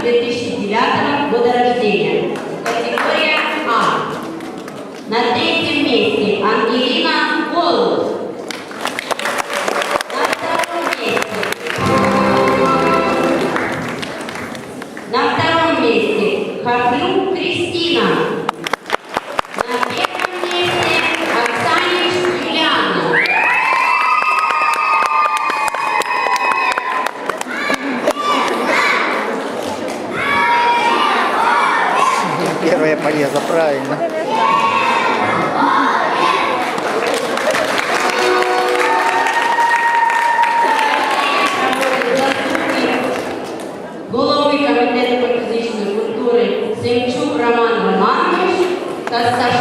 2009 года рождения. Категория А. На третьем месте Ангелина Голуб. На втором месте. На втором месте Хохлюк Первая полезла, правильно. Голови комітету фізичної культури Семчук Роман Романович та Сашко